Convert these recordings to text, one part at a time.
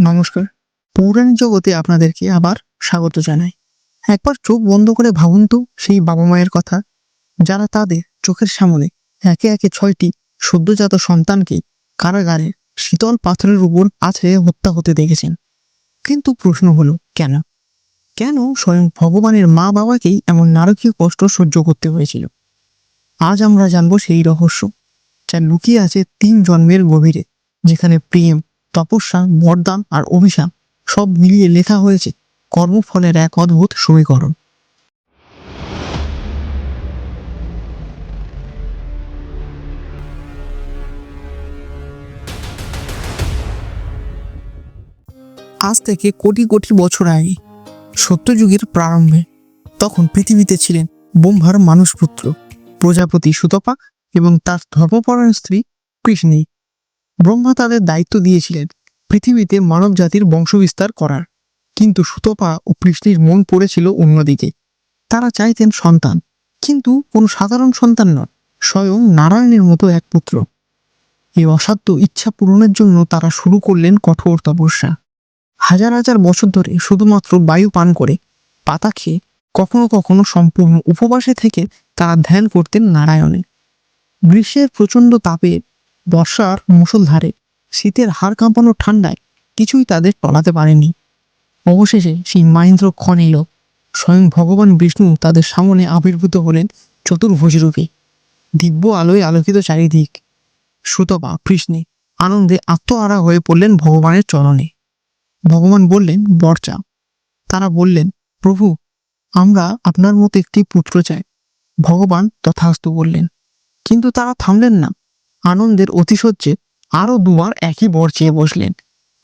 নমস্কার। পৌরাণিক জগতে আপনাদেরকে আবার স্বাগত জানাই। একবার চোখ বন্ধ করে ভাবুন তো সেই বাবা মায়ের কথা। যারা তাদের চোখের সামনে একে একে ছয়টি সদ্যজাত সন্তানকে কারাগারে শীতল পাথরের উপর আছড়ে হত্যা হতে দেখেছেন। কিন্তু প্রশ্ন হলো, কেন? কেন স্বয়ং ভগবানের মা বাবাকেই এমন নারকীয় কষ্ট সহ্য করতে হয়েছিল? আজ আমরা জানব সেই রহস্য, যা লুকিয়ে আছে তিন জন্মের গভীরে, যেখানে প্রেম তপস্যা বরদান আর অভিশাপ সব মিলিয়ে লেখা হয়েছে কর্মফলের এক অদ্ভুত সমীকরণ। আজ থেকে কোটি কোটি বছর আগে, সত্যযুগের প্রারম্ভে, তখন পৃথিবীতে ছিলেন ব্রহ্মার মানুষপুত্র, প্রজাপতি সুতপা এবং তার ধর্মপরায়ণ স্ত্রী কৃষ্ণী ব্রহ্মা তাদের দায়িত্ব দিয়েছিলেন পৃথিবীতে মানব জাতির বংশবিস্তার করার। কিন্তু সুতপা ও কৃষ্ণীর মন পড়েছিল অন্যদিকে। তারা চাইতেন সন্তান, কিন্তু কোনো সাধারণ সন্তান নয় স্বয়ং নারায়ণের মতো এক পুত্র। এই অসাধ্য ইচ্ছা পূরণের জন্য তারা শুরু করলেন কঠোর তপস্যা। হাজার হাজার বছর ধরে শুধুমাত্র বায়ু পান করে, পাতা খেয়ে, কখনো কখনো সম্পূর্ণ উপবাসে থেকে তারা ধ্যান করতেন নারায়ণে। গ্রীষ্মের প্রচণ্ড তাপে বর্ষার মুষলধারে শীতের হাড় কাঁপানো ঠান্ডায় কিছুই তাদের টলাতে পারেনি। অবশেষে সেই ক্ষণ এলো। স্বয়ং ভগবান বিষ্ণু তাদের সামনে আবির্ভূত হলেন চতুর্ভুজ রূপে দিব্য আলোয় আলোকিত চারিদিক। সুতপা, কৃষ্ণে আনন্দে আত্মহারা হয়ে পড়লেন ভগবানের চরণে। ভগবান বললেন, বর্চা। তারা বললেন, প্রভু, আমরা আপনার মতো একটি পুত্র চাই। ভগবান তথাস্তু বললেন, কিন্তু তারা থামলেন না। আনন্দের অতিশয্যে আরও দুবার একই বর চেয়ে বসলেন।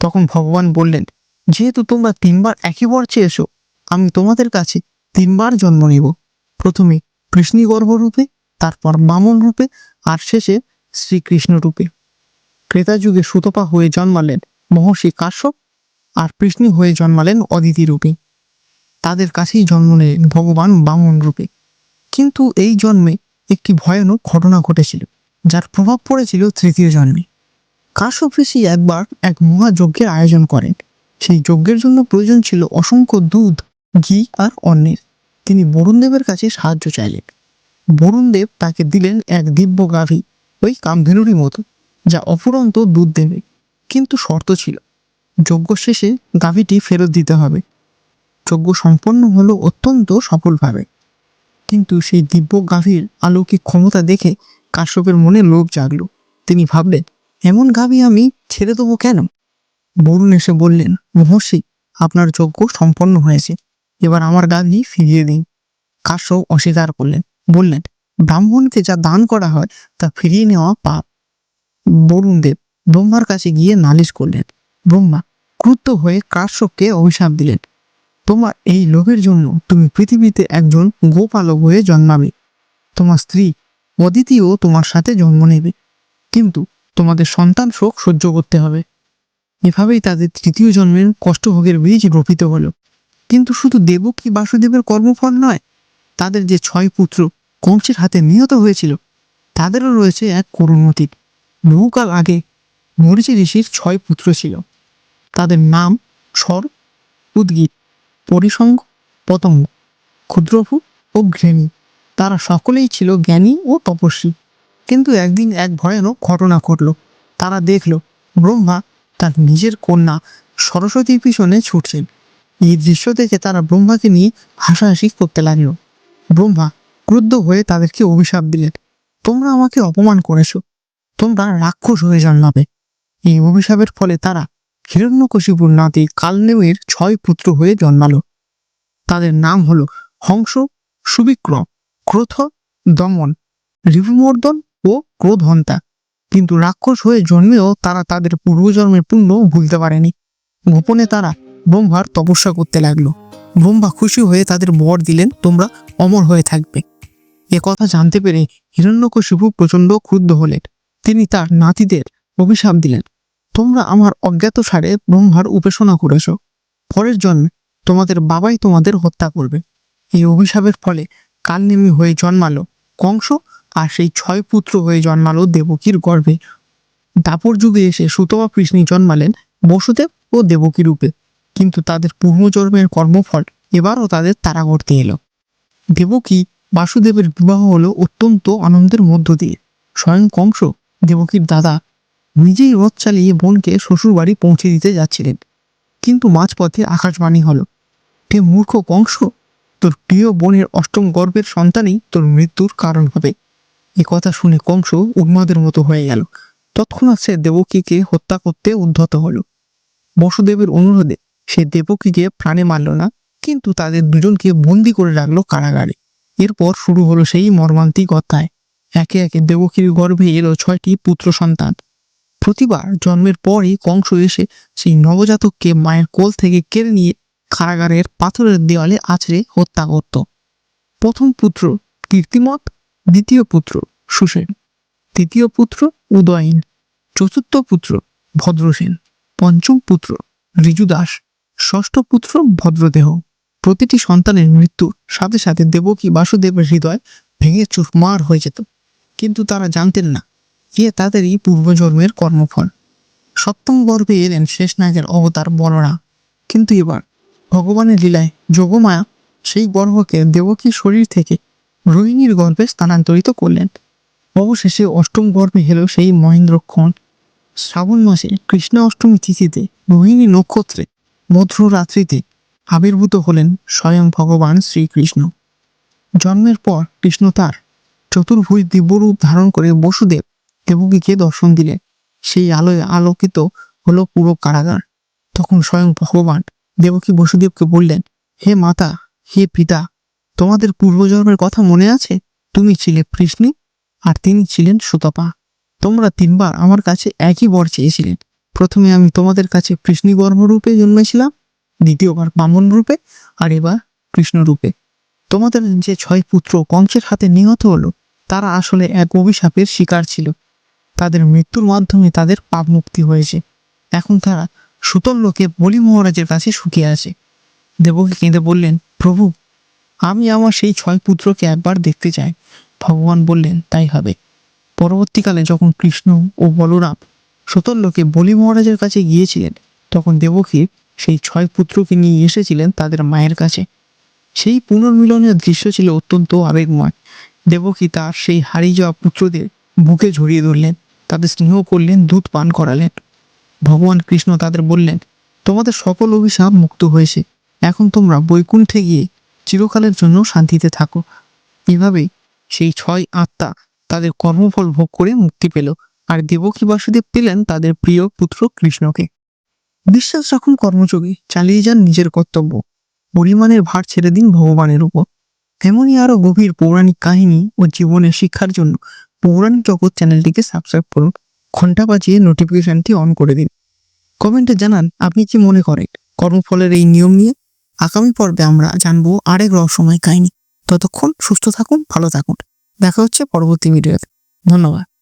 তখন ভগবান বললেন, যেহেতু তোমরা তিনবার একই বর চেয়েছো, আমি তোমাদের কাছে তিনবার জন্ম নিব। প্রথমে কৃষ্ণগর্ভ রূপে তারপর বামন রূপে আর শেষে শ্রীকৃষ্ণ রূপে ক্রেতা যুগে সুতপা হয়ে জন্মালেন মহর্ষি কাশ্যপ আর কৃষ্ণী হয়ে জন্মালেন অদিতি রূপে তাদের কাছেই জন্ম নিলেন ভগবান বামন রূপে কিন্তু এই জন্মে একটি ভয়ানক ঘটনা ঘটেছিল। যার প্রভাব পড়েছিল তৃতীয় জন্মে। কাশ্যপ ঋষি একবার এক মহাযজ্ঞের আয়োজন করেন। সেই যজ্ঞের জন্য প্রয়োজন ছিল অসংখ্য দুধ, ঘি আর অন্নের। তিনি বরুণদেবের কাছে সাহায্য চাইলেন। বরুণদেব তাকে দিলেন এক দিব্য গাভী ওই কামধেনুরই মতো, যা অফুরন্ত দুধ দেবে, কিন্তু শর্ত ছিল, যজ্ঞ শেষে গাভীটি ফেরত দিতে হবে। যজ্ঞ সম্পন্ন হলো অত্যন্ত সফলভাবে। কিন্তু সেই দিব্য গাভীর আলৌকিক ক্ষমতা দেখে কাশ্যপের মনে লোভ জাগল। তিনি ভাবলেন, এমন গাভী আমি ছেড়ে দেবো কেন? বরুণ এসে বললেন, মহর্ষি, আপনার যজ্ঞ সম্পন্ন হয়েছে। এবার আমার গাভী ফিরিয়ে দিন। কাশ্যপ অস্বীকার করলেন, বললেন, ব্রাহ্মণকে যা দান করা হয়, তা ফিরিয়ে নেওয়া পাপ। বরুণদেব ব্রহ্মার কাছে গিয়ে নালিশ করলেন, ব্রহ্মা, ক্রুদ্ধ হয়ে কাশ্যপকে অভিশাপ দিলেন। তোমার এই লোভের জন্য তুমি পৃথিবীতে একজন গোপালক হয়ে জন্মাবে। তোমার স্ত্রী অদিতিও তোমার সাথে জন্ম নেবে। কিন্তু তোমাদের সন্তান শোক সহ্য করতে হবে। এভাবেই তাদের তৃতীয় জন্মের কষ্টভোগের বীজ রোপিত হলো। কিন্তু শুধু দেবকী বাসুদেবের কর্মফল নয়, তাদের যে ছয় পুত্র কংসের হাতে নিহত হয়েছিল, তাদেরও রয়েছে এক করুণ বহুকাল আগে মরিচি ঋষির ছয় পুত্র ছিল। তাদের নাম স্বর, উদ্গীত পরিসঙ্গ পতঙ্গ ক্ষুদ্রভূ ও ঘৃণী। তারা সকলেই ছিল জ্ঞানী ও তপস্বী। কিন্তু একদিন এক ভয়ানক ঘটনা ঘটল। তারা দেখল, ব্রহ্মা তার নিজের কন্যা সরস্বতীর পিছনে ছুটছেন। এই দৃশ্য দেখে তারা ব্রহ্মাকে নিয়ে হাসাহাসি করতে লাগল। ব্রহ্মা ক্রুদ্ধ হয়ে তাদেরকে অভিশাপ দিলেন, তোমরা আমাকে অপমান করেছ। তোমরা রাক্ষস হয়ে জন্মাবে। এই অভিশাপের ফলে তারা হিরণ্যকশিপুর নাতি কালনেমের ছয় পুত্র হয়ে জন্মালো। তাদের নাম হলো হংস সুবিক্রম। ক্রোধ, দমন রিপুমর্দন ও ক্রোধহন্তা কিন্তু রাক্ষস হয়ে জন্মেও তারা তাদের পূর্বজন্মের পুণ্য ভুলতে পারেনি। গোপনে তারা ব্রহ্মার তপস্যা করতে লাগল। ব্রহ্মা খুশি হয়ে তাদের বর দিলেন, তোমরা অমর হয়ে থাকবে। এ কথা জানতে পেরে হিরণ্যকশিপু প্রচণ্ড ক্রুদ্ধ হলেন। তিনি তার নাতিদের অভিশাপ দিলেন, তোমরা আমার অজ্ঞাত সারে ব্রহ্মার উপাসনা করেছ। পরের জন্মে তোমাদের বাবাই তোমাদের হত্যা করবে। এই অভিশাপের ফলে কালনেমি হয়ে জন্মালো কংস আর সেই ছয় পুত্র হয়ে জন্মালো দেবকীর গর্ভে। দাপর যুগে এসে সুতবা কৃষ্ণী জন্মালেন বসুদেব ও দেবকী রূপে। কিন্তু তাদের পূর্বজন্মের কর্মফল এবারও তাদের তারা করতে এলো। দেবকী বাসুদেবের বিবাহ হলো অত্যন্ত আনন্দের মধ্য দিয়ে। স্বয়ং কংস দেবকীর দাদা নিজেই রথ চালিয়ে বোনকে শ্বশুরবাড়ি পৌঁছে দিতে যাচ্ছিলেন। কিন্তু মাঝপথে আকাশবাণী হলো, হে মূর্খ কংস তোর প্রিয় বোনের অষ্টম গর্ভের সন্তানই তোর মৃত্যুর কারণ হবে। এ কথা শুনে কংস উন্মাদের মতো হয়ে গেল। তৎক্ষণাৎ সে দেবকীকে হত্যা করতে উদ্ধত হলো। বসুদেবের অনুরোধে সে দেবকীকে প্রাণে মারল না, কিন্তু তাদের দুজনকে বন্দি করে রাখল কারাগারে। এরপর শুরু হলো সেই মর্মান্তিক অধ্যায়। একে একে দেবকীর গর্ভে এলো ছয়টি পুত্র সন্তান। প্রতিবার জন্মের পরই কংস এসে সেই নবজাতককে মায়ের কোল থেকে কেড়ে নিয়ে কারাগারের পাথরের দেওয়ালে আছড়ে হত্যা করত। প্রথম পুত্র কীর্তিমত, দ্বিতীয় পুত্র সুসেন, তৃতীয় পুত্র উদয়ন, চতুর্থ পুত্র ভদ্রসেন, পঞ্চম পুত্র ঋজুদাস ষষ্ঠ পুত্র ভদ্রদেহ। প্রতিটি সন্তানের মৃত্যুর সাথে সাথে দেবকী বাসুদেবের হৃদয় ভেঙে চুরমার হয়ে যেত। কিন্তু তারা জানতেন না যে তাদেরই পূর্বজন্মের কর্মফল। সপ্তম গর্ভে এলেন শেষ নায়কের অবতার বলরাম। কিন্তু এবার ভগবানের লীলায় যোগমায়া, সেই গর্ভকে দেবকীর শরীর থেকে রোহিণীর গর্ভে স্থানান্তরিত করলেন। অবশেষে অষ্টম গর্ভে হেল সেই মহেন্দ্রক্ষণ শ্রাবণ মাসে কৃষ্ণ অষ্টমী তিথিতে রোহিণী নক্ষত্রে মধ্র রাত্রিতে আবির্ভূত হলেন স্বয়ং ভগবান শ্রীকৃষ্ণ। জন্মের পর কৃষ্ণ তার চতুর্ভুজ দিব্যরূপ ধারণ করে বসুদেব দেবকীকে দর্শন দিলেন। সেই আলোয় আলোকিত হলো পুরো কারাগার। তখন স্বয়ং ভগবান দেবকী বসুদেবকে বললেন, হে মাতা, হে পিতা, তোমাদের পূর্বজন্মের কথা মনে আছে? তুমি ছিলে কৃষ্ণী আর তিনি ছিলেন সুতপা। তোমরা তিনবার আমার কাছে একই বর চেয়েছিলেন। প্রথমে আমি তোমাদের কাছে কৃষ্ণী গর্ভরূপে জন্মেছিলাম, দ্বিতীয়বার বামন রূপে আর এবার কৃষ্ণ রূপে। তোমাদের যে ছয় পুত্র কংসের হাতে নিহত হলো, তারা আসলে এক অভিশাপের শিকার ছিল। তাদের মৃত্যুর মাধ্যমে তাদের পাপ মুক্তি হয়েছে। এখন তারা সুতল লোকে বলি মহারাজের কাছে শুকিয়ে আছে দেবকী কেঁদে বললেন, প্রভু, আমি আমার সেই ছয় পুত্রকে একবার দেখতে চাই। ভগবান বললেন, তাই হবে। পরবর্তীকালে যখন কৃষ্ণ ও বলরাম সুতল লোকে বলি মহারাজের কাছে গিয়েছিলেন, তখন দেবকী সেই ছয় পুত্রকে নিয়ে এসেছিলেন তাদের মায়ের কাছে। সেই পুনর্মিলনের দৃশ্য ছিল অত্যন্ত আবেগময়। দেবকী তার সেই হারিয়ে যাওয়া পুত্রদের বুকে ঝরিয়ে ধরলেন, তাদের স্নেহ করলেন, দুধ পান করালেন। ভগবান কৃষ্ণ তাদের বললেন, তোমাদের সকল অভিশাপ মুক্ত হয়েছে। এখন তোমরা বৈকুণ্ঠে গিয়ে চিরকালের জন্য শান্তিতে থাকো। এভাবেই সেই ছয় আত্মা তাদের কর্মফল ভোগ করে মুক্তি পেল। আর দেবকী বাসুদেব পেলেন তাদের প্রিয় পুত্র কৃষ্ণকে। বিশ্বাস রাখুন, কর্মযোগে, চালিয়ে যান নিজের কর্তব্য। পরিমাণের ভার ছেড়ে দিন ভগবানের উপর। এমনই আরও গভীর পৌরাণিক কাহিনী ও জীবনের শিক্ষার জন্য পৌরাণিক জগৎ চ্যানেলটিকে সাবস্ক্রাইব করুন। ঘণ্টা বাজিয়ে নোটিফিকেশনটি অন করে দিন। কমেন্টে জানান, আপনি কি মনে করেন? কর্মফলের এই নিয়ম নিয়ে আগামী পর্বে আমরা জানব আরেক রহস্যময় কাহিনী। ততক্ষণ সুস্থ থাকুন, ভালো থাকুন। দেখা হচ্ছে পরবর্তী ভিডিওতে ধন্যবাদ।